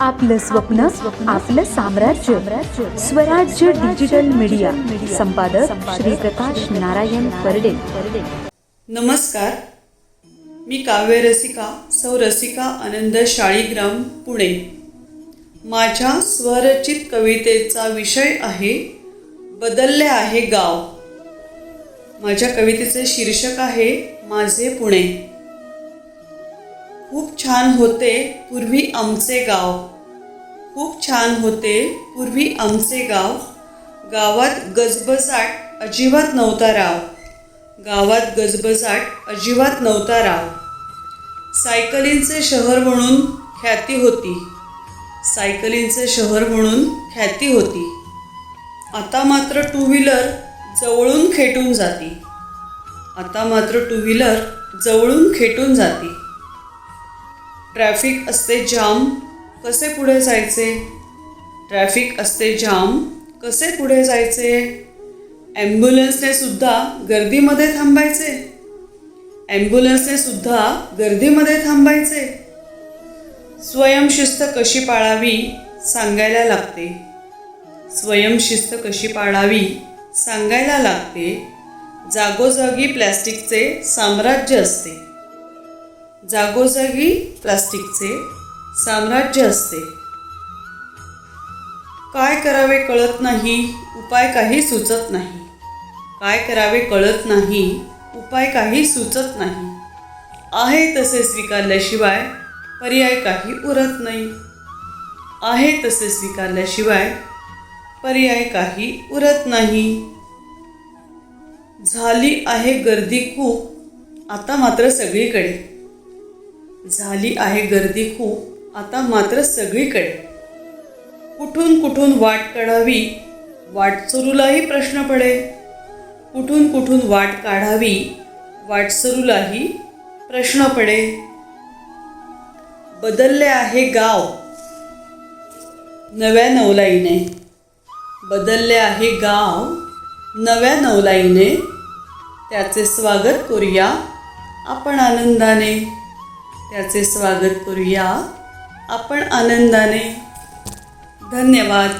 आपलं स्वप्न आपलं साम्राज्य. स्वराज्य डिजिटल मीडिया. संपादक श्री प्रकाश नारायण परडे. नमस्कार. मी काव्य रसिका सौ रसिका आनंद शाळीग्राम पुणे. माझ्या स्वरचित कवितेचा विषय आहे बदलले आहे गाव. माझ्या कवितेचे शीर्षक आहे माझे पुणे. खूप छान होते पूर्वी आमचे गाव. खूप छान होते पूर्वी आमचे गाव. गावात गजबजाट अजिबात नव्हता राव. गावात गजबजाट अजिबात नव्हता राव. सायकलींचे शहर म्हणून ख्याती होती. सायकलींचे शहर म्हणून ख्याती होती. आता मात्र टू व्हीलर जवळून खेटून जाती. आता मात्र टू व्हीलर जवळून खेटून जाती. ट्रॅफिक असते जाम कसे पुढे जायचे? ट्रॅफिक असते जाम कसे पुढे जायचे? ॲम्ब्युलन्सने सुद्धा गर्दीमध्ये थांबायचे. ॲम्ब्युलन्सने सुद्धा गर्दीमध्ये थांबायचे. स्वयंशिस्त कशी पाळावी सांगायला लागते. स्वयंशिस्त कशी पाळावी सांगायला लागते. जागोजागी प्लॅस्टिकचे साम्राज्य असते. जागोजागी प्लास्टिकचे साम्राज्य असते. काय करावे कळत नाही उपाय काही सुचत नाही. काय करावे कळत नाही उपाय काही सुचत नाही. आहे तसे स्वीकारल्याशिवाय पर्याय काही उरत नाही. आहे तसे स्वीकारल्याशिवाय पर्याय काही उरत नाही. झाली आहे गर्दी खूप आता मात्र सगळीकडे. झाली आहे गर्दी खूप. आता मात्र सगळीकडे. कुठून कुठून वाट काढावी वाटसरूलाही प्रश्न पडे. कुठून कुठून वाट काढावी वाटसरूलाही प्रश्न पडे. बदलले आहे गाव. नव्या नवलाईने. बदलले आहे गाव. नव्या नवलाईने. त्याचे स्वागत करूया आपण आनंदाने. त्याचे स्वागत करूया. आपण आनंदाने. धन्यवाद.